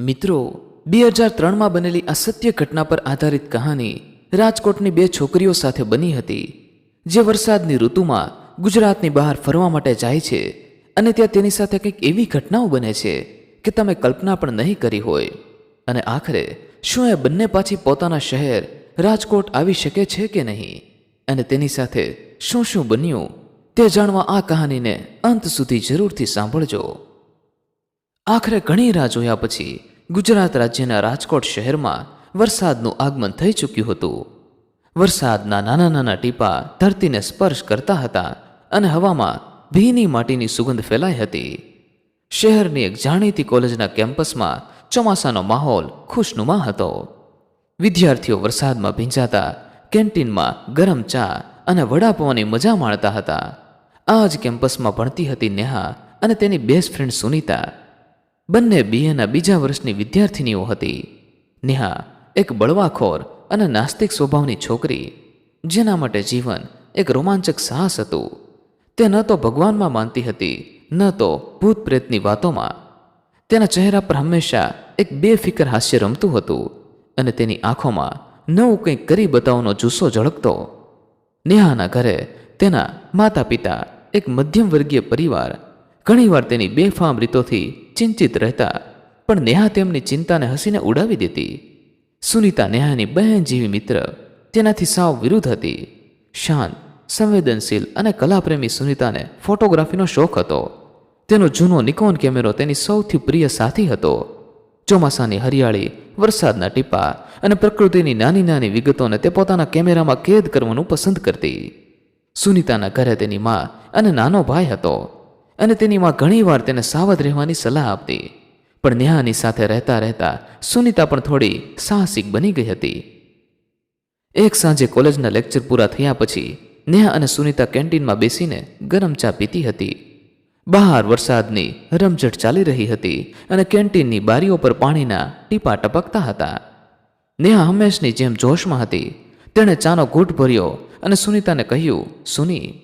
મિત્રો, બે હજાર ત્રણમાં બનેલી આ સત્ય ઘટના પર આધારિત કહાની રાજકોટની બે છોકરીઓ સાથે બની હતી, જે વરસાદની ઋતુમાં ગુજરાતની બહાર ફરવા માટે જાય છે અને ત્યાં તેની સાથે કંઈક એવી ઘટનાઓ બને છે કે તમે કલ્પના પણ નહીં કરી હોય. અને આખરે, શું એ બંને પાછી પોતાના શહેર રાજકોટ આવી શકે છે કે નહીં? અને તેની સાથે શું શું બન્યું, તે જાણવા આ કહાનીને અંત સુધી જરૂરથી સાંભળજો. આખરે ઘણી રાહ જોયા પછી ગુજરાત રાજ્યના રાજકોટ શહેરમાં વરસાદનું આગમન થઈ ચૂક્યું હતું. વરસાદના નાના નાના ટીપા ધરતીને સ્પર્શ કરતા હતા અને હવામાં ભીની માટીની સુગંધ ફેલાઈ હતી. શહેરની એક જાણીતી કોલેજના કેમ્પસમાં ચોમાસાનો માહોલ ખુશનુમા હતો. વિદ્યાર્થીઓ વરસાદમાં ભીંજાતા, કેન્ટીનમાં ગરમ ચા અને વડાપાવની મજા માણતા હતા. આ જ કેમ્પસમાં ભણતી હતી નેહા અને તેની બેસ્ટ ફ્રેન્ડ સુનીતા. બંને બીએના બીજા વર્ષની વિદ્યાર્થિનીઓ હતી. નેહા એક બળવાખોર અને નાસ્તિક સ્વભાવની છોકરી, જેના માટે જીવન એક રોમાંચક સાહસ હતું. તે ન તો ભગવાનમાં માનતી હતી, ન તો ભૂત પ્રેતની વાતોમાં. તેના ચહેરા પર હંમેશા એક બેફિકર હાસ્ય રમતું હતું અને તેની આંખોમાં નવું કંઈક કરી બતાવવાનો જુસ્સો ઝળકતો. નેહાના ઘરે તેના માતા પિતા એક મધ્યમ વર્ગીય પરિવાર ઘણીવાર તેની બેફામ રીતોથી ચિંતિત રહેતા, પણ નેહા તેમની ચિંતાને હસીને ઉડાવી દેતી. સુનીતા નેહાની બહેન જેવી મિત્ર તેનાથી સાવ વિરુદ્ધ હતી. શાંત, સંવેદનશીલ અને કલાપ્રેમી સુનીતાને ફોટોગ્રાફીનો શોખ હતો. તેનો જૂનો નિકોન કેમેરો તેની સૌથી પ્રિય સાથી હતો. ચોમાસાની હરિયાળી, વરસાદના ટીપા અને પ્રકૃતિની નાની નાની વિગતોને તે પોતાના કેમેરામાં કેદ કરવાનું પસંદ કરતી. સુનીતાના ઘરે તેની મા અને નાનો ભાઈ હતો. અને તેની માં ઘણીવાર તેને સાવધ રહેવાની સલાહ આપતી. પણ નેહાની સાથે રહેતા રહેતા સુનીતા પણ થોડી સાહસિક બની ગઈ હતી. એક સાંજે કોલેજના લેક્ચર પૂરા થયા પછી નેહા અને સુનીતા કેન્ટીનમાં બેસીને ગરમ ચા પીતી હતી. બહાર વરસાદની રમઝટ ચાલી રહી હતી અને કેન્ટીનની બારીઓ પર પાણીના ટીપા ટપકતા હતા. નેહા હંમેશની જેમ જોશમાં હતી. તેણે ચાનો ઘૂંટ ભર્યો અને સુનીતાને કહ્યું, સુની,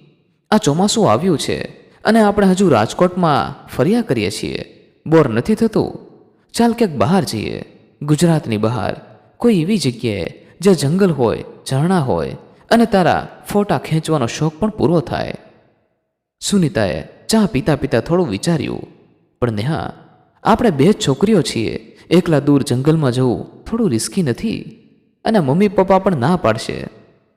આ ચોમાસું આવ્યું છે. અને આપણે હજુ રાજકોટમાં ફર્યા કરીએ છીએ. બોર નથી થતું. ચાલ ક્યાંક બહાર જઈએ. ગુજરાતની બહાર. કોઈ એવી જગ્યાએ જ્યાં જંગલ હોય, ઝરણા હોય અને તારા ફોટા ખેંચવાનો શોખ પણ પૂરો થાય. સુનિતાએ ચા પીતા પીતા થોડું વિચાર્યું. પણ નેહા, આપણે બે જ છોકરીઓ છીએ. એકલા દૂર જંગલમાં જવું થોડું રિસ્કી નથી અને મમ્મી પપ્પા પણ ના પાડશે.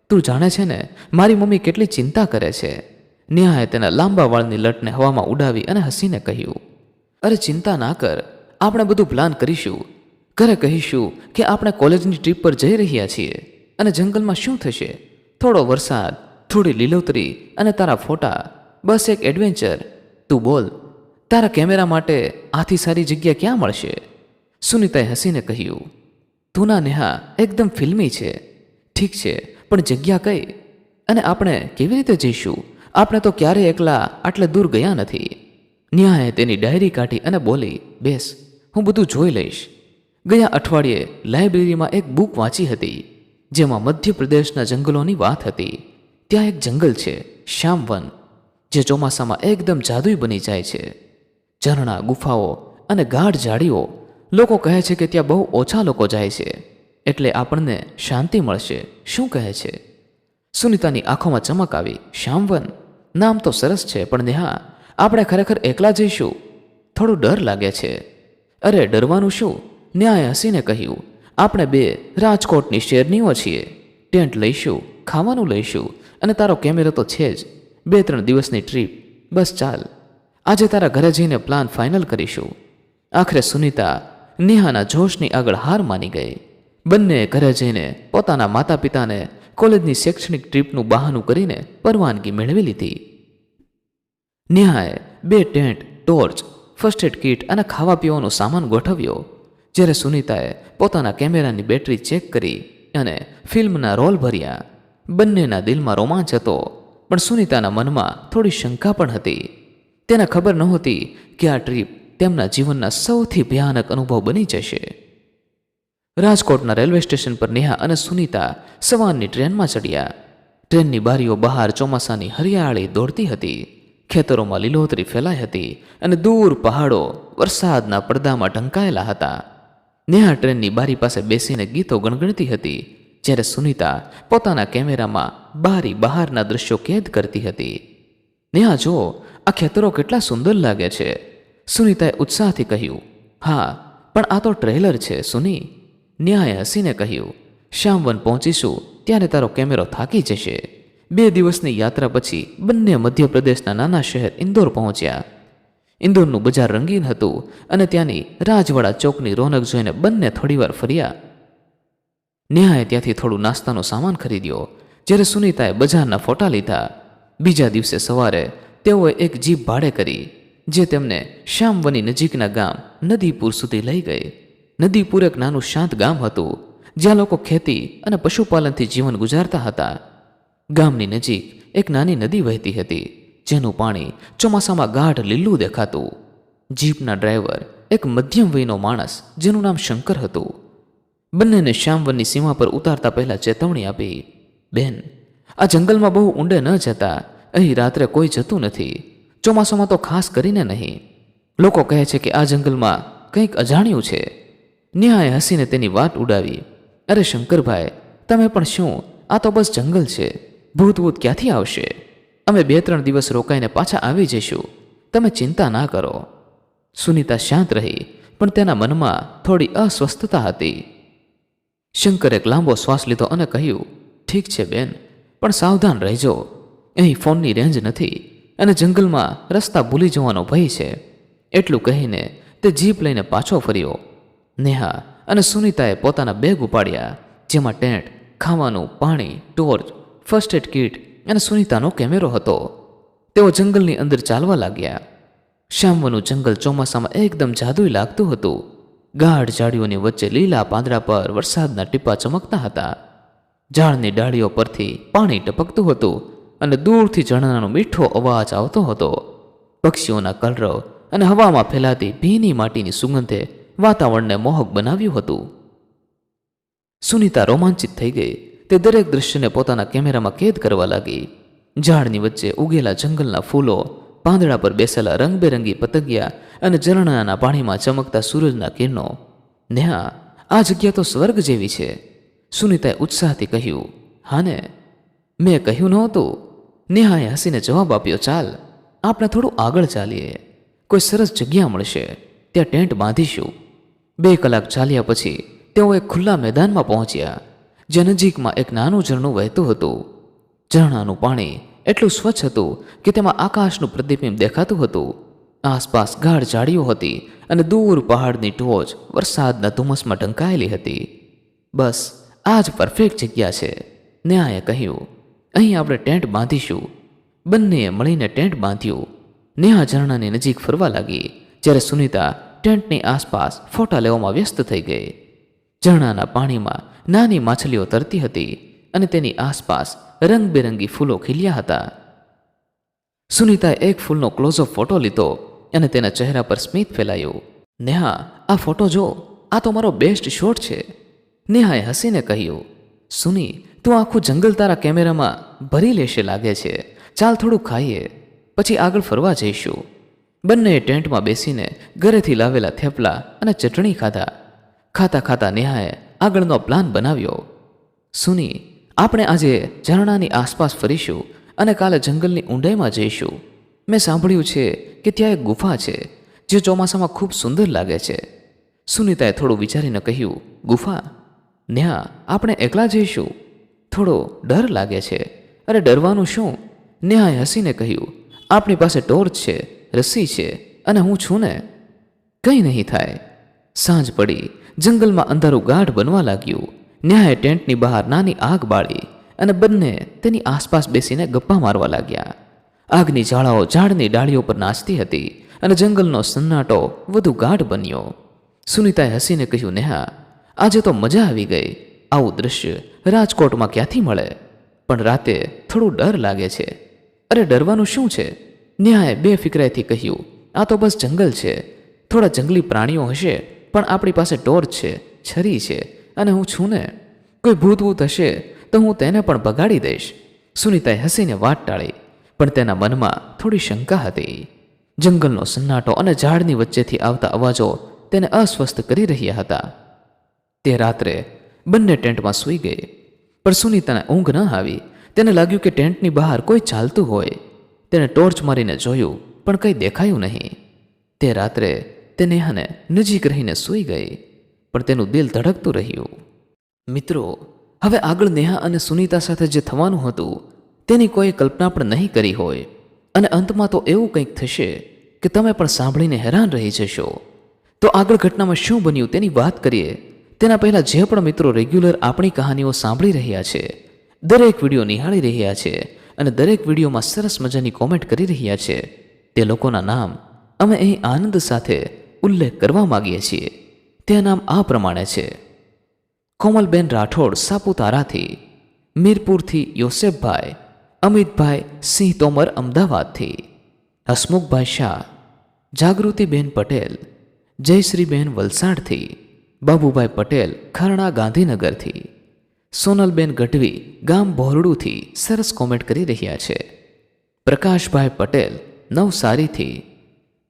તું જાણે છે ને, મારી મમ્મી કેટલી ચિંતા કરે છે. નેહાએ તેના લાંબા વાળની લટને હવામાં ઉડાવી અને હસીને કહ્યું, અરે ચિંતા ના કર, આપણે બધું પ્લાન કરીશું. ઘરે કહીશું કે આપણે કોલેજની ટ્રીપ પર જઈ રહ્યા છીએ અને જંગલમાં શું થશે? થોડો વરસાદ, થોડી લીલોતરી અને તારા ફોટા, બસ એક એડવેન્ચર તું બોલ, તારા કેમેરા માટે આથી સારી જગ્યા ક્યાં મળશે? સુનીતાએ હસીને કહ્યું તું ના નેહા એકદમ ફિલ્મી છે. ઠીક છે, પણ જગ્યા કઈ? અને આપણે કેવી રીતે જઈશું? આપણે તો ક્યારેય એકલા આટલે દૂર ગયા નથી. ન્યાએ તેની ડાયરી કાઢી અને બોલી, બેસ, હું બધું જોઈ લઈશ. ગયા અઠવાડિયે લાઇબ્રેરીમાં એક બુક વાંચી હતી, જેમાં મધ્યપ્રદેશના જંગલોની વાત હતી. ત્યાં એક જંગલ છે, શ્યામવન, જે ચોમાસામાં એકદમ જાદુઈ બની જાય છે. ઝરણા, ગુફાઓ અને ગાઢ ઝાડીઓ લોકો કહે છે કે ત્યાં બહુ ઓછા લોકો જાય છે. એટલે આપણને શાંતિ મળશે, શું કહે છે? સુનીતાની આંખોમાં ચમક આવી, શ્યામવન નામ તો સરસ છે, પણ નેહા, આપણે ખરેખર એકલા જઈશું? થોડું ડર લાગે છે. અરે, ડરવાનું શું? ન્યાય હસીને કહ્યું, આપણે બે રાજકોટની શેરનીઓ છીએ. ટેન્ટ લઈશું, ખાવાનું લઈશું, અને તારો કેમેરો તો છે જ. બે ત્રણ દિવસની ટ્રીપ. બસ ચાલ. આજે તારા ઘરે જઈને પ્લાન ફાઇનલ કરીશું. આખરે સુનિતા નેહાના જોશની આગળ હાર માની ગઈ. બંને ઘરે જઈને પોતાના માતા પિતાને કોલેજની શૈક્ષણિક ટ્રીપનું બહાનું કરીને પરવાનગી મેળવી લીધી. નેહાએ બે tent, torch, first aid kit અને ખાવા પીવાનો સામાન ગોઠવ્યો, જ્યારે સુનીતાએ પોતાના કેમેરાની બેટરી ચેક કરી અને ફિલ્મના રોલ ભર્યા. બંનેના દિલમાં રોમાંચ હતો, પણ સુનીતાના મનમાં થોડી શંકા પણ હતી. તેને ખબર નહોતી કે આ ટ્રીપ તેમના જીવનના સૌથી ભયાનક અનુભવ બની જશે. રાજકોટના રેલવે સ્ટેશન પર નેહા અને સુનિતા સવારની ટ્રેનમાં ચડ્યા. ટ્રેનની બારીઓ બહાર ચોમાસાની હરિયાળી દોડતી હતી. ખેતરોમાં લીલોતરી ફેલાઈ હતી અને દૂર પહાડો વરસાદના પડદામાં ઢંકાયેલા હતા. નેહા ટ્રેનની બારી પાસે બેસીને ગીતો ગણગણતી હતી, જ્યારે સુનિતા પોતાના કેમેરામાં બારી બહારના દ્રશ્યો કેદ કરતી હતી. નેહા, જો, આ ખેતરો કેટલા સુંદર લાગે છે, સુનિતાએ ઉત્સાહથી કહ્યું. હા, પણ આ તો ટ્રેલર છે, સુની. નેહાએ હસીને કહ્યું શ્યામવન પહોંચીશું, ત્યારે તારો કેમેરો થાકી જશે. બે દિવસની યાત્રા પછી બંને મધ્યપ્રદેશના નાના શહેર ઇન્દોર પહોંચ્યા. ઇન્દોરનું બજાર રંગીન હતું અને ત્યાંની રાજવાડા ચોકની રોનક જોઈને બંને થોડીવાર ફર્યા. નેહાએ ત્યાંથી થોડું નાસ્તાનો સામાન ખરીદ્યો, જ્યારે સુનીતાએ બજારના ફોટા લીધા. બીજા દિવસે સવારે તેઓએ એક જીપ ભાડે કરી, જે તેમને શ્યામવની નજીકના ગામ નદીપુર સુધી લઈ ગઈ. નદીપુર પૂરક નાનું શાંત ગામ હતું, જ્યાં લોકો ખેતી અને પશુપાલનથી જીવન ગુજારતા હતા. ગામની નજીક એક નાની નદી વહેતી હતી, જેનું પાણી ચોમાસામાં ગાઢ લીલું દેખાતું. જીપના ડ્રાઈવર એક મધ્યમ વયનો માણસ, જેનું નામ શંકર હતું. બંનેને શ્યામવનની સીમા પર ઉતારતા પહેલા ચેતવણી આપી, બેન, આ જંગલમાં બહુ ઊંડે ન જતા, અહીં રાત્રે કોઈ જતું નથી, ચોમાસામાં તો ખાસ કરીને નહીં. લોકો કહે છે કે આ જંગલમાં કંઈક અજાણ્યું છે. ન્યાએ હસીને તેની વાત ઉડાવી. અરે શંકરભાઈ, તમે પણ શું? આ તો બસ જંગલ છે. ભૂત ભૂત ક્યાંથી આવશે? અમે બે ત્રણ દિવસ રોકાઈને પાછા આવી જઈશું. તમે ચિંતા ના કરો. સુનિતા શાંત રહી, પણ તેના મનમાં થોડી અસ્વસ્થતા હતી. શંકરે એક લાંબો શ્વાસ લીધો અને કહ્યું, ઠીક છે બેન, પણ સાવધાન રહેજો. અહીં ફોનની રેન્જ નથી અને જંગલમાં રસ્તા ભૂલી જવાનો ભય છે. એટલું કહીને તે જીપ લઈને પાછો ફર્યો. નેહા અને સુનીતાએ પોતાના બેગ ઉપાડ્યા, જેમાં ટેન્ટ, ખાવાનું, પાણી, ટોર્ચ, ફર્સ્ટ એડ કીટ અને સુનીતાનો કેમેરો હતો. તેઓ જંગલની અંદર ચાલવા લાગ્યા. શ્યામવનું જંગલ ચોમાસામાં એકદમ જાદુઈ લાગતું હતું. ગાઢ ઝાડીઓની વચ્ચે લીલા પાંદડા પર વરસાદના ટીપા ચમકતા હતા. ઝાડની ડાળીઓ પરથી પાણી ટપકતું હતું અને દૂરથી ઝરણાનો મીઠો અવાજ આવતો હતો. પક્ષીઓના કલરવ અને હવામાં ફેલાતી ભીની માટીની સુગંધે વાતાવરણને મોહક બનાવ્યું હતું. સુનિતા રોમાંચિત થઈ ગઈ. તે દરેક દૃશ્યને પોતાના કેમેરામાં કેદ કરવા લાગી. ઝાડની વચ્ચે ઉગેલા જંગલના ફૂલો, પાંદડા પર બેસેલા રંગબેરંગી પતંગિયા અને ઝરણાના પાણીમાં ચમકતા સૂરજના કિરણો. નેહા, આ જગ્યા તો સ્વર્ગ જેવી છે. સુનિતાએ ઉત્સાહથી કહ્યું હા ને મેં કહ્યું નહોતું. નેહાએ હસીને જવાબ આપ્યો, ચાલ, આપણે થોડું આગળ ચાલીએ. કોઈ સરસ જગ્યા મળશે. ત્યાં ટેન્ટ બાંધીશું. બે કલાક ચાલ્યા પછી તેઓ એક ખુલ્લા મેદાનમાં પહોંચ્યા જે નજીકમાં એક નાનું ઝરણું વહેતું હતું. ઝરણાનું પાણી એટલું સ્વચ્છ હતું કે તેમાં આકાશનું પ્રતિબિંબ દેખાતું હતું. આસપાસ ગાઢ ઝાડીઓ હતી અને દૂર પહાડની ટોચ વરસાદના ધુમ્મસમાં ઢંકાયેલી હતી. બસ, આ જ પરફેક્ટ જગ્યા છે, ન્યાયે કહ્યું. અહીં આપણે ટેન્ટ બાંધીશું. બંનેએ મળીને ટેન્ટ બાંધ્યું. નેહા ઝરણાની નજીક ફરવા લાગી, જ્યારે સુનીતા ટેન્ટની આસપાસ ફોટા લેવામાં વ્યસ્ત થઈ ગઈ. ઝરણાના પાણીમાં નાની માછલીઓ તરતી હતી અને તેની આસપાસ રંગબેરંગી ફૂલો ખીલ્યા હતા. સુનિતાએ એક ફૂલનો ક્લોઝઅપ ફોટો લીધો અને તેના ચહેરા પર સ્મિત ફેલાયું. નેહા, આ ફોટો જો, આ તો મારો બેસ્ટ શોટ છે. નેહાએ હસીને કહ્યું, સુની, તું આખું જંગલ તારા કેમેરામાં ભરી લેશે લાગે છે. ચાલ થોડું ખાઈએ. પછી આગળ ફરવા જઈશું. બંનેએ ટેન્ટમાં બેસીને ઘરેથી લાવેલા થેપલા અને ચટણી ખાધા. ખાતા ખાતા નેહાએ આગળનો પ્લાન બનાવ્યો. સુની, આપણે આજે ઝરણાની આસપાસ ફરીશું અને કાલે જંગલની ઊંડાઈમાં જઈશું. મેં સાંભળ્યું છે કે ત્યાં એક ગુફા છે, જે ચોમાસામાં ખૂબ સુંદર લાગે છે. સુનિતાએ થોડું વિચારીને કહ્યું, ગુફા? ન્યા આપણે એકલા જઈશું? થોડો ડર લાગે છે. અરે ડરવાનું શું? નેહાએ હસીને કહ્યું, આપણી પાસે ટોર્ચ છે. રસ્સી છે અને હું છું ને? કંઈ નહીં થાય. સાંજ પડી, જંગલમાં અંધારું ગાઢ બનવા લાગ્યું. ન્યાએ ટેન્ટની બહાર નાની આગ બાળી અને બંને તેની આસપાસ બેસીને ગપ્પા મારવા લાગ્યા. આગની જાળાઓ ઝાડની ડાળીઓ પર નાચતી હતી અને જંગલનો સન્નાટો વધુ ગાઢ બન્યો. સુનીતાએ હસીને કહ્યું, નેહા, આજે તો મજા આવી ગઈ. આવું દૃશ્ય રાજકોટમાં ક્યાંથી મળે? પણ રાતે થોડું ડર લાગે છે. અરે, ડરવાનું શું છે? ન્યાએ બે ફિકરાઈથી કહ્યું, આ તો બસ જંગલ છે. થોડા જંગલી પ્રાણીઓ હશે, પણ આપણી પાસે ટોર્ચ છે, છરી છે, અને હું છું ને. કોઈ ભૂત ભૂત હશે, તો હું તેને પણ બગાડી દઈશ. સુનીતાએ હસીને વાત ટાળી, પણ તેના મનમાં થોડી શંકા હતી. જંગલનો સન્નાટો અને ઝાડની વચ્ચેથી આવતા અવાજો તેને અસ્વસ્થ કરી રહ્યા હતા. તે રાત્રે બંને ટેન્ટમાં સૂઈ ગઈ, પણ સુનીતાને ઊંઘ ન આવી. તેને લાગ્યું કે ટેન્ટની બહાર કોઈ ચાલતું હોય. તેણે ટોર્ચ મારીને જોયું, પણ કંઈ દેખાયું નહીં. તે રાત્રે તે નેહાને નજીક રહીને સૂઈ ગઈ, પણ તેનું દિલ ધડકતું રહ્યું. મિત્રો, હવે આગળ નેહા અને સુનીતા સાથે જે થવાનું હતું, તેની કોઈ કલ્પના પણ નહીં કરી હોય. અને અંતમાં તો એવું કંઈક થશે કે તમે પણ સાંભળીને હેરાન રહી જશો. તો આગળ ઘટનામાં શું બન્યું તેની વાત કરીએ. તેના પહેલાં જે પણ મિત્રો રેગ્યુલર આપણી કહાનીઓ સાંભળી રહ્યા છે, દરેક વીડિયો નિહાળી રહ્યા છે અને દરેક વિડીયોમાં સરસ મજાની કોમેન્ટ કરી રહ્યા છે. તે લોકોના નામ અમે અહીં આનંદ સાથે ઉલ્લેખ કરવા માગીએ છીએ. તે નામ આ પ્રમાણે છે. કોમલબેન રાઠોડ સાપુતારાથી, મીરપુરથી યોસેફભાઈ, અમિતભાઈ સિંહ તોમર અમદાવાદથી, હસમુખભાઈ શાહ, જાગૃતિબેન પટેલ, જયશ્રીબેન વલસાડથી, બાબુભાઈ પટેલ ખરણા ગાંધીનગરથી સોનલબેન ગઢવી ગામ ભોરડુથી સરસ કોમેન્ટ કરી રહ્યા છે. પ્રકાશભાઈ પટેલ નવસારીથી,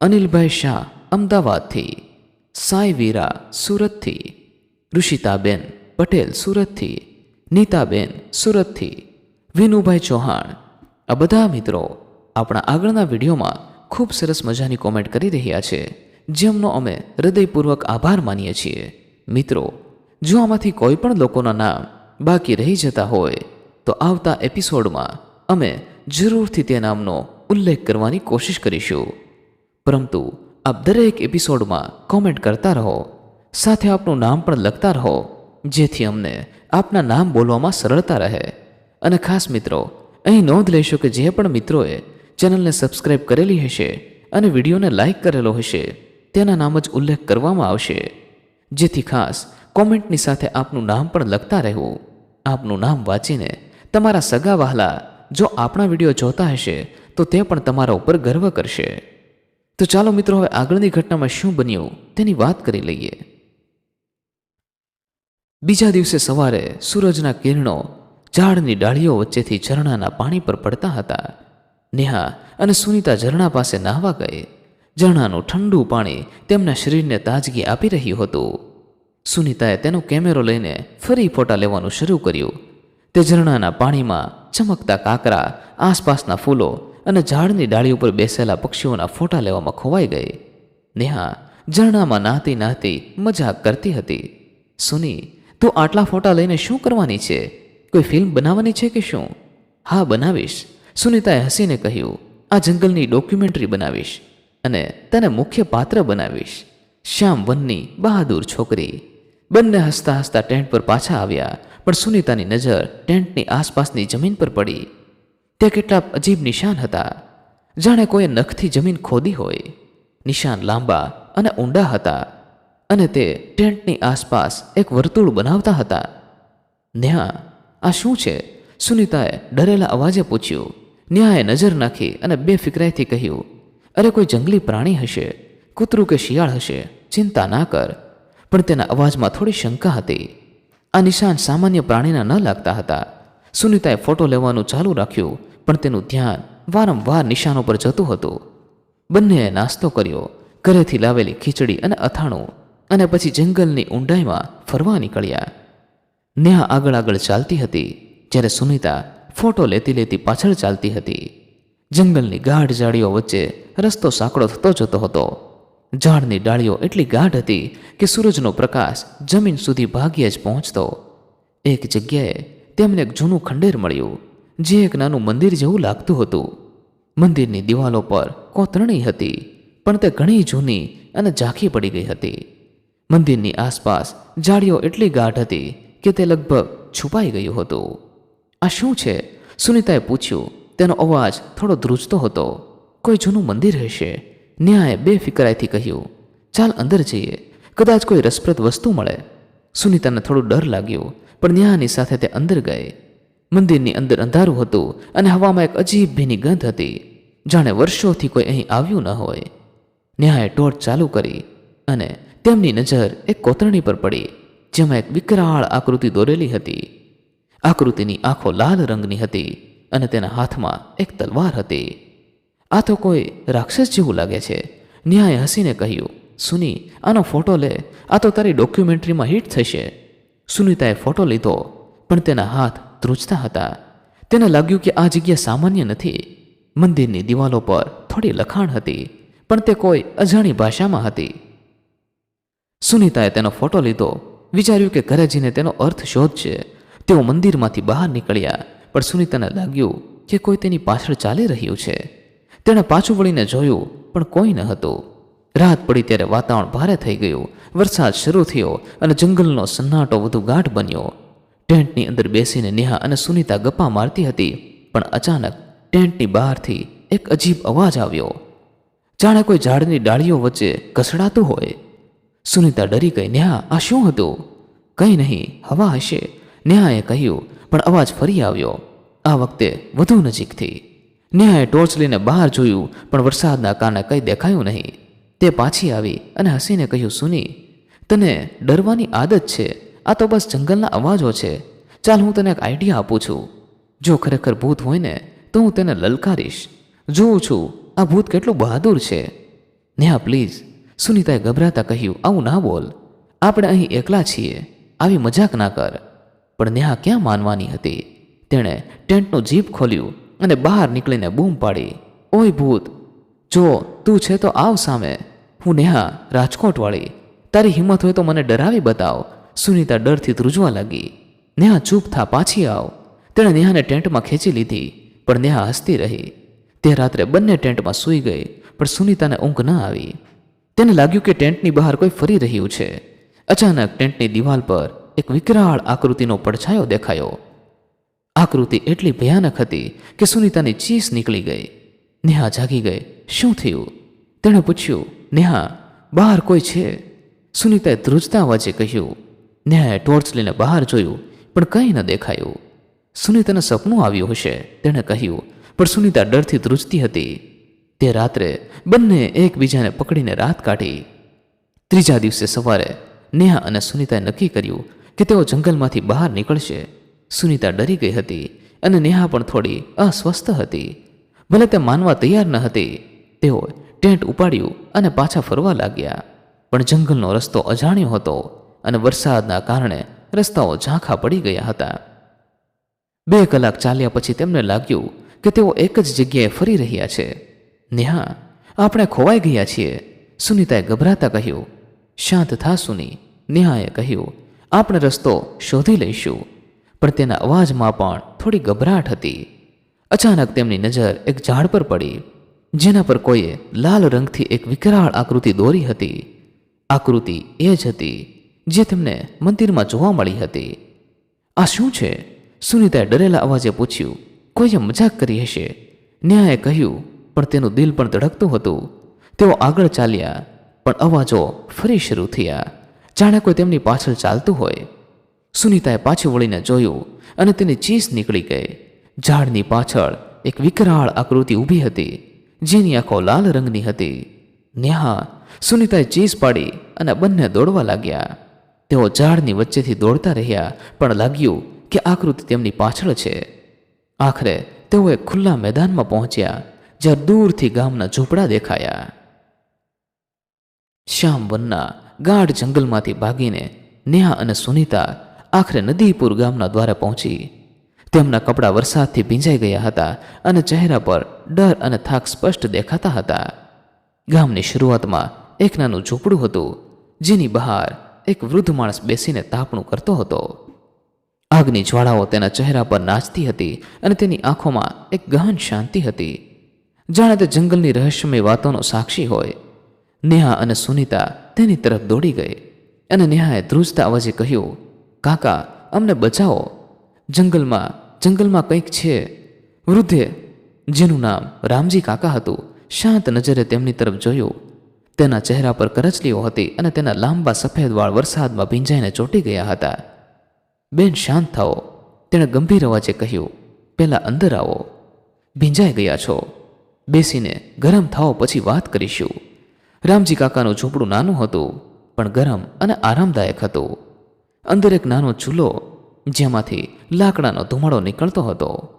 અનિલભાઈ શાહ અમદાવાદથી, સાઈ વીરા સુરતથી, ઋષિતાબેન પટેલ સુરતથી, નીતાબેન સુરતથી, વિનુભાઈ ચૌહાણ. આ બધા મિત્રો આપણા આગળના વિડીયોમાં ખૂબ સરસ મજાની કોમેન્ટ કરી રહ્યા છે, જેમનો અમે હૃદયપૂર્વક આભાર માનીએ છીએ. મિત્રો, જો આમાંથી કોઈ પણ લોકોના નામ બાકી રહી જતા હોય, તો આવતા એપિસોડમાં અમે જરૂરથી તે નામનો ઉલ્લેખ કરવાની કોશિશ કરીશું. પરંતુ આપ દરેક એપિસોડમાં કોમેન્ટ કરતા રહો, સાથે આપનું નામ પણ લખતા રહો, જેથી અમને આપના નામ બોલવામાં સરળતા રહે. અને ખાસ મિત્રો, અહીં નોંધ લેશો કે જે પણ મિત્રોએ ચેનલને સબસ્ક્રાઇબ કરેલી હશે અને વિડીયોને લાઇક કરેલો હશે, તેના નામ જ ઉલ્લેખ કરવામાં આવશે. જેથી ખાસ કોમેન્ટની સાથે આપનું નામ પણ લખતા રહેવું. આપનું નામ વાંચીને તમારા સગા વહાલા જો આપણા વીડિયો જોતા હશે, તો તે પણ તમારા ઉપર ગર્વ કરશે. તો ચાલો મિત્રો, હવે આગળની ઘટનામાં શું બન્યું તેની વાત કરી લઈએ. બીજા દિવસે સવારે સૂરજના કિરણો ઝાડની ડાળીઓ વચ્ચેથી ઝરણાના પાણી પર પડતા હતા. નેહા અને સુનીતા ઝરણા પાસે નાહવા ગઈ ઝરણાનું ઠંડુ પાણી તેમના શરીરને તાજગી આપી રહ્યું હતું. સુનીતાએ તેનો કેમેરો લઈને ફરી ફોટા લેવાનું શરૂ કર્યું. તે ઝરણાના પાણીમાં ચમકતા કાકરા, આસપાસના ફૂલો અને ઝાડની ડાળી ઉપર બેસેલા પક્ષીઓના ફોટા લેવામાં ખોવાઈ ગઈ. નેહા ઝરણામાં નાહતી નાહતી મજાક કરતી હતી. સુની, તું આટલા ફોટા લઈને શું કરવાની છે? કોઈ ફિલ્મ બનાવવાની છે કે શું? હા, બનાવીશ. સુનીતાએ હસીને કહ્યું, આ જંગલની ડોક્યુમેન્ટરી બનાવીશ અને તેને મુખ્ય પાત્ર બનાવીશ. શ્યામ વનની બહાદુર છોકરી. બંને હસતા હસતા ટેન્ટ પર પાછા આવ્યા, પણ સુનિતાની નજર ટેન્ટની આસપાસની જમીન પર પડી. તે કેટલા અજીબ નિશાન હતા. જાણે કોઈએ નખથી જમીન ખોદી હોય. નિશાન લાંબા અને ઊંડા હતા અને તે ટેન્ટની આસપાસ એક વર્તુળ બનાવતા હતા. ન્યા, આ શું છે? સુનિતાએ ડરેલા અવાજે પૂછ્યું. ન્યાએ નજર નાખી અને બે ફિકરાઈથી કહ્યું, અરે કોઈ જંગલી પ્રાણી હશે. કૂતરું કે શિયાળ હશે, ચિંતા ના કર. પણ તેના અવાજમાં થોડી શંકા હતી. આ નિશાન સામાન્ય પ્રાણીના ન લાગતા હતા. સુનિતાએ ફોટો લેવાનું ચાલુ રાખ્યું, પણ તેનું ધ્યાન વારંવાર નિશાનો પર જતું હતું. બંનેએ નાસ્તો કર્યો, ઘરેથી લાવેલી ખીચડી અને અથાણું, અને પછી જંગલની ઊંડાઈમાં ફરવા નીકળ્યા. નેહા આગળ આગળ ચાલતી હતી, જ્યારે સુનિતા ફોટો લેતી લેતી પાછળ ચાલતી હતી. જંગલની ગાઢ જાળીઓ વચ્ચે રસ્તો સાંકડો થતો જતો હતો. ઝાડની ડાળીઓ એટલી ગાઢ હતી કે સૂરજનો પ્રકાશ જમીન સુધી ભાગ્યે જ પહોંચતો. એક જગ્યાએ તેમને એક જૂનું ખંડેર મળ્યું, જે એક નાનું મંદિર જેવું લાગતું હતું. મંદિરની દિવાલો પર કોતરણી હતી, પણ તે ઘણી જૂની અને ઝાંખી પડી ગઈ હતી. મંદિરની આસપાસ ઝાડીઓ એટલી ગાઢ હતી કે તે લગભગ છુપાઈ ગયું હતું. આ શું છે? સુનીતાએ પૂછ્યું. તેનો અવાજ થોડો ધ્રુજતો હતો. કોઈ જૂનું મંદિર હશે? ન્યાએ બેફિકરાઈથી કહ્યું, ચાલ અંદર જઈએ. કદાચ કોઈ રસપ્રદ વસ્તુ મળે. સુનીતાને થોડું ડર લાગ્યું, પણ ન્યાની સાથે તે અંદર ગઈ. મંદિરની અંદર અંધારું હતું અને હવામાં એક અજીબ ભીની ગંધ હતી. જાણે વર્ષોથી કોઈ અહીં આવ્યું ન હોય. ન્યાએ ટોર્ચ ચાલુ કરી અને તેમની નજર એક કોતરણી પર પડી, જેમાં એક વિકરાળ આકૃતિ દોરેલી હતી. આકૃતિની આંખો લાલ રંગની હતી અને તેના હાથમાં એક તલવાર હતી. આ તો કોઈ રાક્ષસ જેવું લાગે છે. ન્યાય હસીને કહ્યું, સુની, આનો ફોટો લે. આ તો તારી ડોક્યુમેન્ટરીમાં હિટ થશે. સુનિતાએ ફોટો લીધો, પણ તેના હાથ ધ્રુજતા હતા. તેને લાગ્યું કે આ જગ્યા સામાન્ય નથી. મંદિરની દિવાલો પર થોડી લખાણ હતી, પણ તે કોઈ અજાણી ભાષામાં હતી. સુનિતાએ તેનો ફોટો લીધો, વિચાર્યું કે ઘરે જઈને તેનો અર્થ શોધશે. તેઓ મંદિરમાંથી બહાર નીકળ્યા, પણ સુનિતાને લાગ્યું કે કોઈ તેની પાછળ ચાલી રહ્યું છે. તેણે પાછું વળીને જોયું, પણ કોઈ ન હતું. રાત પડી ત્યારે વાતાવરણ ભારે થઈ ગયું. વરસાદ શરૂ થયો અને જંગલનો સન્નાટો વધુ ગાઢ બન્યો. ટેન્ટની અંદર બેસીને નેહા અને સુનિતા ગપ્પા મારતી હતી, પણ અચાનક ટેન્ટની બહારથી એક અજીબ અવાજ આવ્યો. જાણે કોઈ ઝાડની ડાળીઓ વચ્ચે ઘસડાતું હોય. સુનિતા ડરી ગઈ, નેહા, આ શું હતું? કંઈ નહીં, હવા હશે. નેહાએ કહ્યું, પણ અવાજ ફરી આવ્યો. આ વખતે વધુ નજીકથી. નેહાએ ટોર્ચ લઈને બહાર જોયું, પણ વરસાદના કારણે કંઈ દેખાયું નહીં. તે પાછી આવી અને હસીને કહ્યું, સુની, તને ડરવાની આદત છે. આ તો બસ જંગલના અવાજો છે. ચાલ હું તને એક આઈડિયા આપું છું. જો ખરેખર ભૂત હોય ને, તો હું તેને લલકારીશ. જોઉં છું, આ ભૂત કેટલું બહાદુર છે. નેહા પ્લીઝ. સુનિતાએ ગભરાતા કહ્યું, આવું ના બોલ. આપણે અહીં એકલા છીએ. આવી મજાક ના કર. પણ નેહા ક્યાં માનવાની હતી? તેણે ટેન્ટનું જીપ ખોલ્યું અને બહાર નીકળીને બૂમ પાડી. ઓય ભૂત, જો તું છે તો આવ સામે. હું નેહા, રાજકોટવાળી. તારી હિંમત હોય તો મને ડરાવી બતાવ. સુનિતા ડરથી ધ્રુજવા લાગી. નેહા, ચૂપ થા, પાછી આવ. તેણે નેહાને ટેન્ટમાં ખેંચી લીધી, પણ નેહા હસતી રહી. તે રાત્રે બંને ટેન્ટમાં સૂઈ ગઈ, પણ સુનિતાને ઊંઘ ન આવી. તેને લાગ્યું કે ટેન્ટની બહાર કોઈ ફરી રહ્યું છે. અચાનક ટેન્ટની દિવાલ પર એક વિકરાળ આકૃતિનો પડછાયો દેખાયો. આકૃતિ એટલી ભયાનક હતી કે સુનિતાની ચીસ નીકળી ગઈ. નેહા જાગી ગઈ. શું થયું? તેણે પૂછ્યું, નેહા, બહાર કોઈ છે? સુનિતાએ ધ્રુજતા અવાજે કહ્યું, નેહાએ ટોર્ચ લઈને બહાર જોયું, પણ કંઈ ન દેખાયું. સુનિતાને સપનું આવ્યું હશે, તેણે કહ્યું, પણ સુનિતા ડરથી ધ્રુજતી હતી. તે રાત્રે બંને એકબીજાને પકડીને રાત કાઢી. ત્રીજા દિવસે સવારે નેહા અને સુનિતાએ નક્કી કર્યું કે તેઓ જંગલમાંથી બહાર નીકળશે. સુનિતા ડરી ગઈ હતી અને નેહા પણ થોડી અસ્વસ્થ હતી. ભલે તે માનવા તૈયાર ન હતી તેઓ ટેન્ટ ઉપાડ્યું અને પાછા ફરવા લાગ્યા. પણ જંગલનો રસ્તો અજાણ્યો હતો અને વરસાદના કારણે રસ્તાઓ ઝાંખા પડી ગયા હતા. બે કલાક ચાલ્યા પછી તેમને લાગ્યું કે તેઓ એક જ જગ્યાએ ફરી રહ્યા છે. નેહા, આપણે ખોવાઈ ગયા છીએ, સુનિતાએ ગભરાતા કહ્યું. શાંત થા, સુની, નેહાએ કહ્યું. આપણે રસ્તો શોધી લઈશું. પણ તેના અવાજમાં પણ થોડી ગભરાટ હતી. અચાનક તેમની નજર એક ઝાડ પર પડી, જેના પર કોઈએ લાલ રંગથી એક વિકરાળ આકૃતિ દોરી હતી. આકૃતિ એ જ હતી, જે તેમને મંદિરમાં જોવા મળી હતી. આ શું છે? સુનિતાએ ડરેલા અવાજે પૂછ્યું. કોઈએ મજાક કરી હશે? ન્યાએ કહ્યું, પણ તેનું દિલ પણ ધડકતું હતું. તેઓ આગળ ચાલ્યા, પણ અવાજો ફરી શરૂ થયા. જાણે કોઈ તેમની પાછળ ચાલતું હોય. સુનિતાએ પાછું વળીને જોયું અને તેની ચીસ નીકળી ગઈ. ઝાડની પાછળ એક વિકરાળ આકૃતિ ઊભી હતી, જેની આંખો લાલ રંગની હતી. નેહા, સુનિતાએ ચીસ પાડી અને બંને દોડવા લાગ્યા. તેઓ ઝાડની વચ્ચેથી દોડતા રહ્યા, પણ લાગ્યું કે આકૃતિ તેમની પાછળ છે. આખરે તેઓ એક ખુલ્લા મેદાનમાં પહોંચ્યા, જ્યાં દૂરથી ગામના ઝૂંપડા દેખાયા. શ્યામ વનના ગાઢ જંગલમાંથી ભાગીને નેહા અને સુનિતા આખરે નદીપુર ગામના દ્વારે પહોંચી. તેમના કપડાં વરસાદથી ભીંજાઈ ગયા હતા અને ચહેરા પર ડર અને થાક સ્પષ્ટ દેખાતા હતા. ગામની શરૂઆતમાં એક નાનું ઝૂંપડું હતું, જેની બહાર એક વૃદ્ધ માણસ બેસીને તાપણું કરતો હતો. આગની જ્વાળાઓ તેના ચહેરા પર નાચતી હતી અને તેની આંખોમાં એક ગહન શાંતિ હતી. જાણે તે જંગલની રહસ્યમય વાતોનો સાક્ષી હોય. નેહા અને સુનિતા તેની તરફ દોડી ગઈ અને નેહાએ ધ્રુજતા અવાજે કહ્યું કાકા, અમને બચાવો. જંગલમાં જંગલમાં કંઈક છે. વૃદ્ધે, જેનું નામ રામજી કાકા હતું, શાંત નજરે તેમની તરફ જોયું. તેના ચહેરા પર કરચલીઓ હતી અને તેના લાંબા સફેદ વાળ વરસાદમાં ભીંજાઈને ચોંટી ગયા હતા. બેન, શાંત થાઓ. તેણે ગંભીર અવાજે કહ્યું પહેલાં અંદર આવો. ભીંજાઈ ગયા છો. બેસીને ગરમ થાઓ, પછી વાત કરીશું. રામજી કાકાનું ઝૂંપડું નાનું હતું, પણ ગરમ અને આરામદાયક હતું. અંદર એક નાનો ચૂલો, જેમાંથી લાકડાનો ધુમાડો નીકળતો હતો.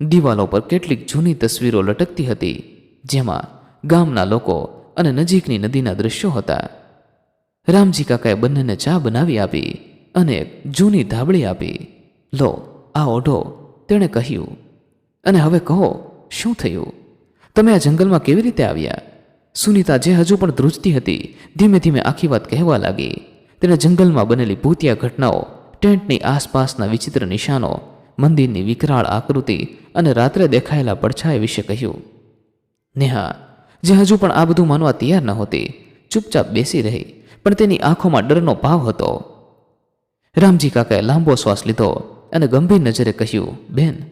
દિવાલો પર કેટલીક જૂની તસવીરો લટકતી હતી, જેમાં ગામના લોકો અને નજીકની નદીના દૃશ્યો હતા. રામજી કાકાએ બંનેને ચા બનાવી આપી અને એક જૂની ધાબળી આપી. લો, આ ઓઢો, તેણે કહ્યું. અને હવે કહો, શું થયું? તમે આ જંગલમાં કેવી રીતે આવ્યા? સુનીતા જે હજુ પણ ધ્રુજતી હતી, ધીમે ધીમે આખી વાત કહેવા લાગી. તેણે જંગલમાં બનેલી ભૂતિયા ઘટનાઓ, ટેન્ટની આસપાસના વિચિત્ર નિશાનો, મંદિરની વિકરાળ આકૃતિ અને રાત્રે દેખાયેલા પડછાયા વિશે કહ્યું. નેહા, જે હજુ પણ આ બધું માનવા તૈયાર નહોતી ચૂપચાપ બેસી રહી, પણ તેની આંખોમાં ડરનો ભાવ હતો. રામજી કાકાએ લાંબો શ્વાસ લીધો અને ગંભીર નજરે કહ્યું, બેન,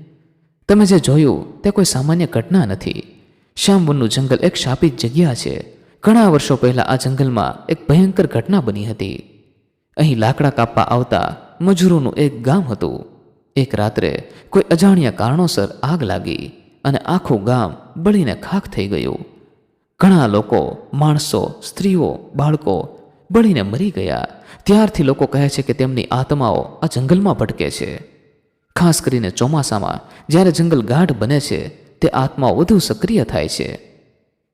તમે જે જોયું તે કોઈ સામાન્ય ઘટના નથી. શ્યામવનનું જંગલ એક શાપિત જગ્યા છે. ઘણા વર્ષો પહેલા આ જંગલમાં એક ભયંકર ઘટના બની હતી. અહીં લાકડા કાપવા આવતા મજૂરોનું એક ગામ હતું. એક રાત્રે કોઈ અજાણ્યા કારણોસર આગ લાગી અને આખું ગામ બળીને ખાખ થઈ ગયું. ઘણા લોકો, માણસો, સ્ત્રીઓ, બાળકો બળીને મરી ગયા. ત્યારથી લોકો કહે છે કે તેમની આત્માઓ આ જંગલમાં ભટકે છે. ખાસ કરીને ચોમાસામાં જ્યારે જંગલ ગાઢ બને છે, તે આત્માઓ વધુ સક્રિય થાય છે.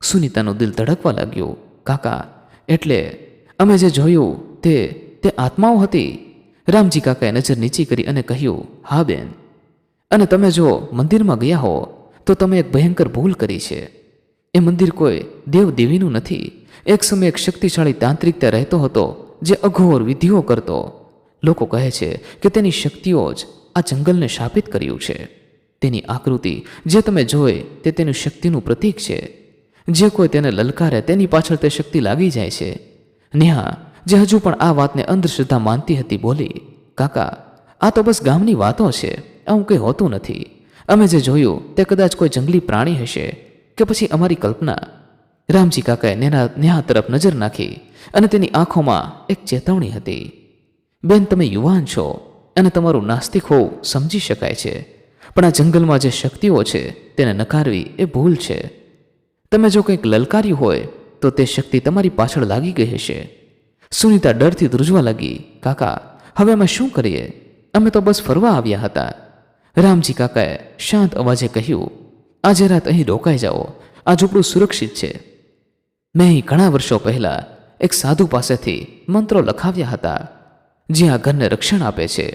સુનિતાનું દિલ ધડકવા લાગ્યું, કાકા, એટલે અમે જે જોયું તે તે આત્માઓ હતી. રામજી કાકાએ નજર નીચી કરી અને કહ્યું, હા, બેન. અને તમે જો મંદિરમાં ગયા હો, તો તમે એક ભયંકર ભૂલ કરી છે. એ મંદિર કોઈ દેવ દેવીનું નથી. એક સમય એક શક્તિશાળી તાંત્રિક ત્યાં રહેતો હતો, જે અઘોર વિધિઓ કરતો. લોકો કહે છે કે તેની શક્તિઓ જ આ જંગલને શાપિત કર્યું છે. તેની આકૃતિ જે તમે જોઈ, તે તેની શક્તિનું પ્રતીક છે. જે કોઈ તેને લલકારે, તેની પાછળ તે શક્તિ લાગી જાય છે. નેહા જે હજુ પણ આ વાતને અંધશ્રદ્ધા માનતી હતી બોલી, કાકા, આ તો બસ ગામની વાતો છે, આવું કંઈ હોતું નથી. અમે જે જોયું તે કદાચ કોઈ જંગલી પ્રાણી હશે કે પછી અમારી કલ્પના. રામજી કાકાએ નેના નેહા તરફ નજર નાખી અને તેની આંખોમાં એક ચેતવણી હતી. બેન, તમે યુવાન છો અને તમારું નાસ્તિક હોવું સમજી શકાય છે, પણ આ જંગલમાં જે શક્તિઓ છે તેને નકારવી એ ભૂલ છે. તમે જો કંઈક લલકાર્યું હોય તો તે શક્તિ તમારી પાછળ લાગી ગઈ હશે. સુનીતા ડરથી ધ્રુજવા લાગી, કાકા, હવે અમે શું કરીએ? અમે તો બસ ફરવા આવ્યા હતા. રામજી કાકાએ શાંત અવાજે કહ્યું, આજે રાત અહીં રોકાઈ જાઓ. આ ઝૂંપડું સુરક્ષિત છે. મેં અહીં ઘણા વર્ષો પહેલા એક સાધુ પાસેથી મંત્રો લખાવ્યા હતા, જે આ ઘરને રક્ષણ આપે છે.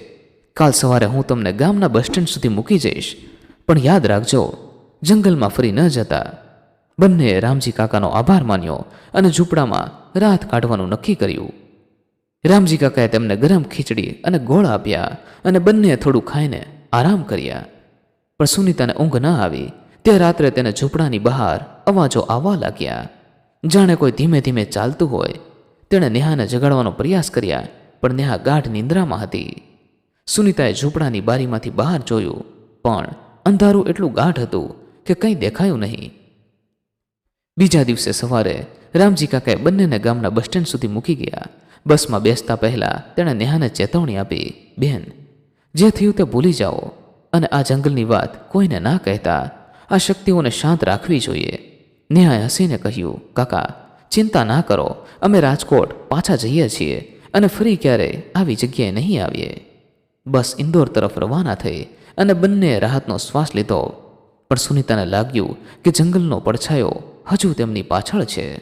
કાલ સવારે હું તમને ગામના બસ સ્ટેન્ડ સુધી મૂકી જઈશ. પણ યાદ રાખજો, જંગલમાં ફરી ન જતા. બંનેએ રામજી કાકાનો આભાર માન્યો અને ઝૂંપડામાં રાત કાઢવાનું નક્કી કર્યું. રામજી કાકાએ તેમને ગરમ ખીચડી અને ગોળ આપ્યા અને બંનેએ થોડું ખાઈને આરામ કર્યા. પણ સુનીતાને ઊંઘ ન આવી તે રાત્રે તેને ઝૂંપડાની બહાર અવાજો આવવા લાગ્યા. જાણે કોઈ ધીમે ધીમે ચાલતું હોય, તેણે નેહાને જગાડવાનો પ્રયાસ કર્યા, પણ નેહા ગાઢ નિંદ્રામાં હતી. સુનીતાએ ઝૂંપડાની બારીમાંથી બહાર જોયું, પણ અંધારું એટલું ગાઢ હતું કે કંઈ દેખાયું નહીં. બીજા દિવસે સવારે રામજી કાકાએ બંનેને ગામના બસ સ્ટેન્ડ સુધી મૂકી ગયા. બસમાં બેસતા પહેલાં તેણે નેહાને ચેતવણી આપી, બેન, જે થયું તે ભૂલી જાઓ અને આ જંગલની વાત કોઈને ના કહેતા. આ શક્તિઓને શાંત રાખવી જોઈએ. નેહાએ હસીને કહ્યું, કાકા, ચિંતા ના કરો. અમે રાજકોટ પાછા જઈએ છીએ અને ફરી ક્યારે આવી જગ્યાએ નહીં આવીએ. બસ ઇન્દોર તરફ રવાના થઈ અને બંને રાહતનો શ્વાસ લીધો. પણ સુનીતાને લાગ્યું કે જંગલનો પડછાયો હજુ તેમની પાછળ છે.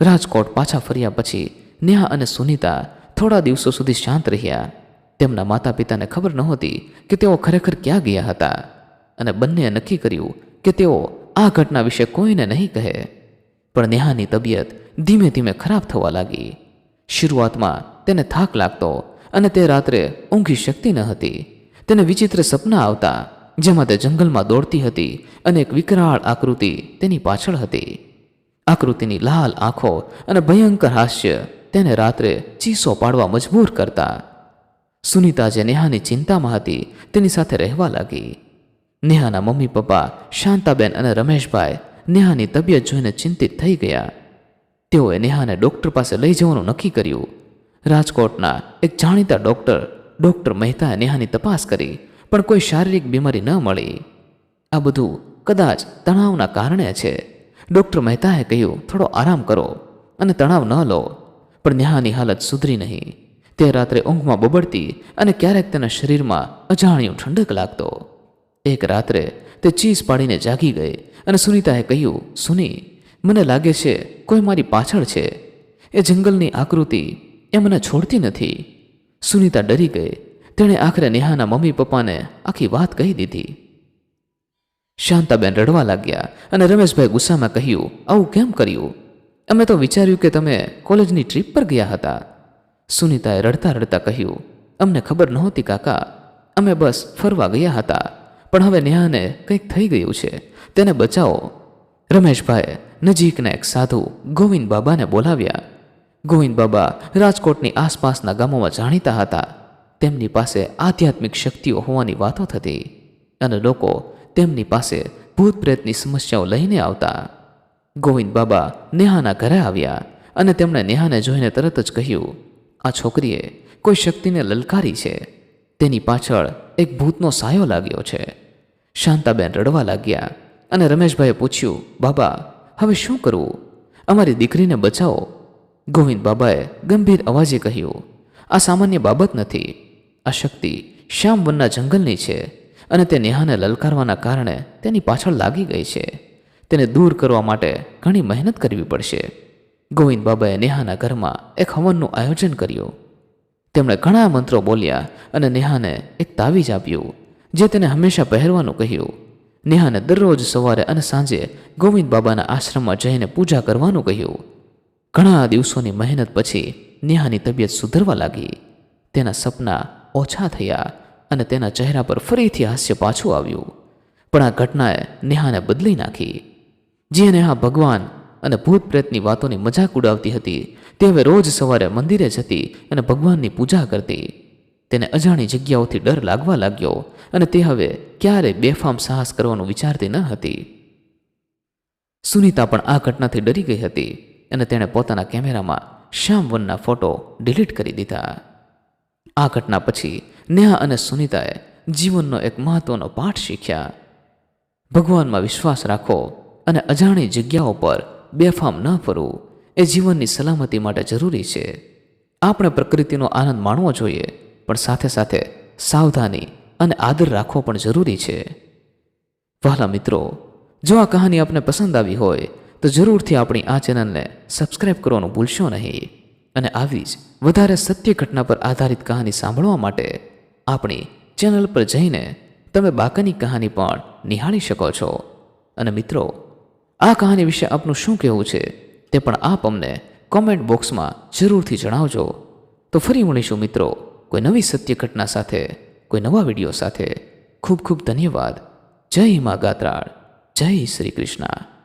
રાજકોટ પાછા ફર્યા પછી નેહા અને સુનીતા થોડા દિવસો સુધી શાંત રહ્યા. તેમના માતા પિતાને ખબર નહોતી કે તેઓ ખરેખર ક્યાં ગયા હતા અને બંનેએ નક્કી કર્યું કે તેઓ આ ઘટના વિશે કોઈને નહીં કહે. પણ નેહાની તબિયત ધીમે ધીમે ખરાબ થવા લાગી. શરૂઆતમાં તેને થાક લાગતો અને તે રાત્રે ઊંઘી શકતી ન હતી. તેને વિચિત્ર સપના આવતા જેમાં તે જંગલમાં દોડતી હતી અને એક વિકરાળ આકૃતિ તેની પાછળ હતી. આકૃતિની લાલ આંખો અને ભયંકર હાસ્ય તેને રાત્રે ચીસો પાડવા મજબૂર કરતા. સુનિતા જે નેહાની ચિંતામાં હતી તેની સાથે રહેવા લાગી. નેહાના મમ્મી પપ્પા શાંતાબેન અને રમેશભાઈ નેહાની તબિયત જોઈને ચિંતિત થઈ ગયા. તેઓએ નેહાને ડૉક્ટર પાસે લઈ જવાનું નક્કી કર્યું. રાજકોટના એક જાણીતા ડૉક્ટર ડૉક્ટર મહેતાએ નેહાની તપાસ કરી પણ કોઈ શારીરિક બીમારી ન મળી. આ બધું કદાચ તણાવના કારણે છે. ડૉક્ટર મહેતાએ કહ્યું, થોડો આરામ કરો અને તણાવ ન લો. પણ નેહાની હાલત સુધરી નહીં. તે રાત્રે ઊંઘમાં બબડતી અને ક્યારેક તેના શરીરમાં અજાણ્યું ઠંડક લાગતો. એક રાત્રે તે ચીસ પાડીને જાગી ગઈ અને સુનીતાએ કહ્યું, સુની, મને લાગે છે કોઈ મારી પાછળ છે. એ જંગલની આકૃતિ એ મને છોડતી નથી. સુનિતા ડરી ગઈ તેણે આખરે નેહાના મમ્મી પપ્પાને આખી વાત કહી દીધી. શાંતાબેન રડવા લાગ્યા અને રમેશભાઈ ગુસ્સામાં કહ્યું, આવું કેમ કર્યું? અમે તો વિચાર્યું કે તમે કોલેજની ટ્રીપ પર ગયા હતા. સુનિતાએ રડતા રડતા કહ્યું, અમને ખબર નહોતી કાકા, અમે બસ ફરવા ગયા હતા, પણ હવે નેહાને કંઈક થઈ ગયું છે, તેને બચાવો. રમેશભાઈએ નજીકના એક સાધુ ગોવિંદ બાબાને બોલાવ્યા. ગોવિંદ બાબા રાજકોટની આસપાસના ગામોમાં જાણીતા હતા તેમની પાસે આધ્યાત્મિક શક્તિઓ હોવાની વાતો થતી અને લોકો તેમની પાસે ભૂત પ્રેતની સમસ્યાઓ લઈને આવતા. ગોવિંદ બાબા નેહાના ઘરે આવ્યા અને તેમણે નેહાને જોઈને તરત જ કહ્યું, આ છોકરીએ કોઈ શક્તિને લલકારી છે. તેની પાછળ એક ભૂતનો સાયો લાગ્યો છે. શાંતાબેન રડવા લાગ્યા અને રમેશભાઈએ પૂછ્યું, બાબા, હવે શું કરવું? અમારી દીકરીને બચાવો. ગોવિંદ બાબાએ ગંભીર અવાજે કહ્યું, આ સામાન્ય બાબત નથી. આ શક્તિ શ્યામવનના જંગલની છે અને તે નેહાને લલકારવાના કારણે તેની પાછળ લાગી ગઈ છે. તેને દૂર કરવા માટે ઘણી મહેનત કરવી પડશે. ગોવિંદ બાબાએ નેહાના ઘરમાં એક હવનનું આયોજન કર્યું. તેમણે ઘણા મંત્રો બોલ્યા અને નેહાને એક તાવીજ આપ્યું, જે તેને હંમેશા પહેરવાનું કહ્યું. નેહાને દરરોજ સવારે અને સાંજે ગોવિંદ બાબાના આશ્રમમાં જઈને પૂજા કરવાનું કહ્યું. ઘણા દિવસોની મહેનત પછી નેહાની તબિયત સુધરવા લાગી. તેના સપના ઓછા થયા અને તેના ચહેરા પર ફરીથી હાસ્ય પાછું આવ્યું. પણ આ ઘટનાએ નેહાને બદલી નાખી. જે નેહા ભગવાન અને ભૂત પ્રેતની વાતોની મજાક ઉડાવતી હતી તે હવે રોજ સવારે મંદિરે જતી અને ભગવાનની પૂજા કરતી. તેને અજાણી જગ્યાઓથી ડર લાગવા લાગ્યો અને તે હવે ક્યારે બેફામ સાહસ કરવાનું વિચારતી ન હતી. સુનીતા પણ આ ઘટનાથી ડરી ગઈ હતી અને તેણે પોતાના કેમેરામાં શ્યામવનના ફોટો ડિલીટ કરી દીધા. આ ઘટના પછી નેહા અને સુનીતાએ જીવનનો એક મહત્વનો પાઠ શીખ્યા. ભગવાનમાં વિશ્વાસ રાખો અને અજાણી જગ્યાઓ પર બેફામ ન ફરવું એ જીવનની સલામતી માટે જરૂરી છે. આપણે પ્રકૃતિનો આનંદ માણવો જોઈએ, પણ સાથે સાથે સાવધાની અને આદર રાખવો પણ જરૂરી છે. વહાલા મિત્રો, જો આ કહાની આપને પસંદ આવી હોય, તો જરૂરથી આપણી આ ચેનલને સબસ્ક્રાઇબ કરવાનું ભૂલશો નહીં. અને આવી જ વધારે સત્ય ઘટના પર આધારિત કહાની સાંભળવા માટે આપણી ચેનલ પર જઈને તમે બાકાની કહાની પણ નિહાળી શકો છો. અને મિત્રો, આ કહાની વિશે આપનું શું કહેવું છે તે પણ આપ અમને કોમેન્ટ બોક્સમાં જરૂરથી જણાવજો. તો ફરી મળીશું મિત્રો કોઈ નવી સત્ય ઘટના સાથે, કોઈ નવા વીડિયો સાથે. ખૂબ ખૂબ ધન્યવાદ. જય મા ગાત્રાળ. જય શ્રી કૃષ્ણ.